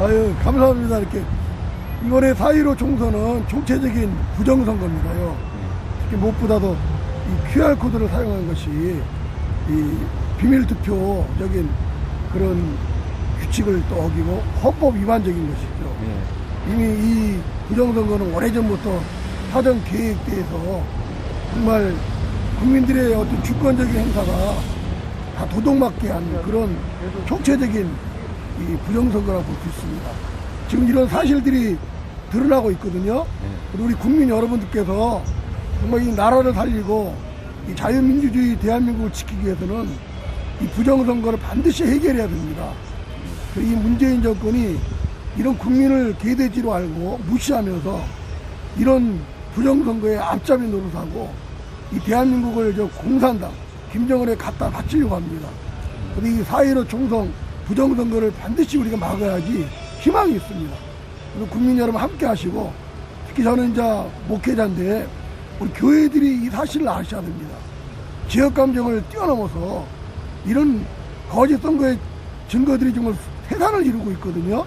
아유, 감사합니다. 이렇게. 이번에 4.15 총선은 총체적인 부정선거입니다요. 특히 무엇보다도 이 QR코드를 사용한 것이 이 비밀투표적인 그런 규칙을 또 어기고 헌법 위반적인 것이죠. 예. 이미 이 부정선거는 오래전부터 사전 계획돼서 정말 국민들의 어떤 주권적인 행사가 다 도둑맞게 한 그런 총체적인 이 부정선거라고 볼 수 있습니다. 지금 이런 사실들이 드러나고 있거든요. 그리고 우리 국민 여러분들께서 정말 이 나라를 살리고 이 자유민주주의 대한민국을 지키기 위해서는 이 부정선거를 반드시 해결해야 됩니다. 이 문재인 정권이 이런 국민을 개돼지로 알고 무시하면서 이런 부정선거에 앞잡이 노릇하고 이 대한민국을 저 공산당 김정은에 갖다 바치려고 합니다. 그런데 이4.15 총선 부정선거를 반드시 우리가 막아야지 희망이 있습니다. 그래서 국민 여러분 함께 하시고 특히 저는 이제 목회자인데 우리 교회들이 이 사실을 아셔야 됩니다. 지역 감정을 뛰어넘어서 이런 거짓 선거의 증거들이 정말 세상을 이루고 있거든요.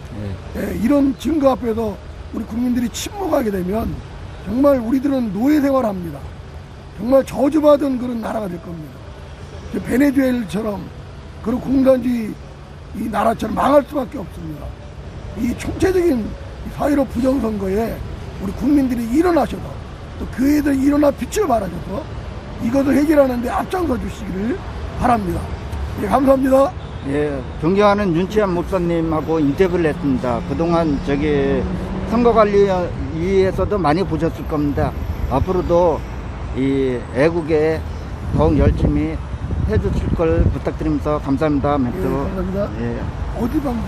예. 예, 이런 증거 앞에서 우리 국민들이 침묵하게 되면 정말 우리들은 노예 생활합니다. 정말 저주받은 그런 나라가 될 겁니다. 저 베네수엘처럼 그런 공산주의 이 나라처럼 망할 수밖에 없습니다. 이 총체적인 4.15 부정선거에 우리 국민들이 일어나셔서 또 교회들이 일어나 빛을 발하셔서 이것을 해결하는데 앞장서 주시기를 바랍니다. 예, 감사합니다. 예, 존경하는 윤치한 목사님하고 인터뷰를 했습니다. 그동안 저기 선거관리위에서도 많이 보셨을 겁니다. 앞으로도 이 애국에 더욱 열심히 해주실 걸 부탁드리면서 감사합니다. 예, 멘트. 감사합니다. 예. 어디 방송?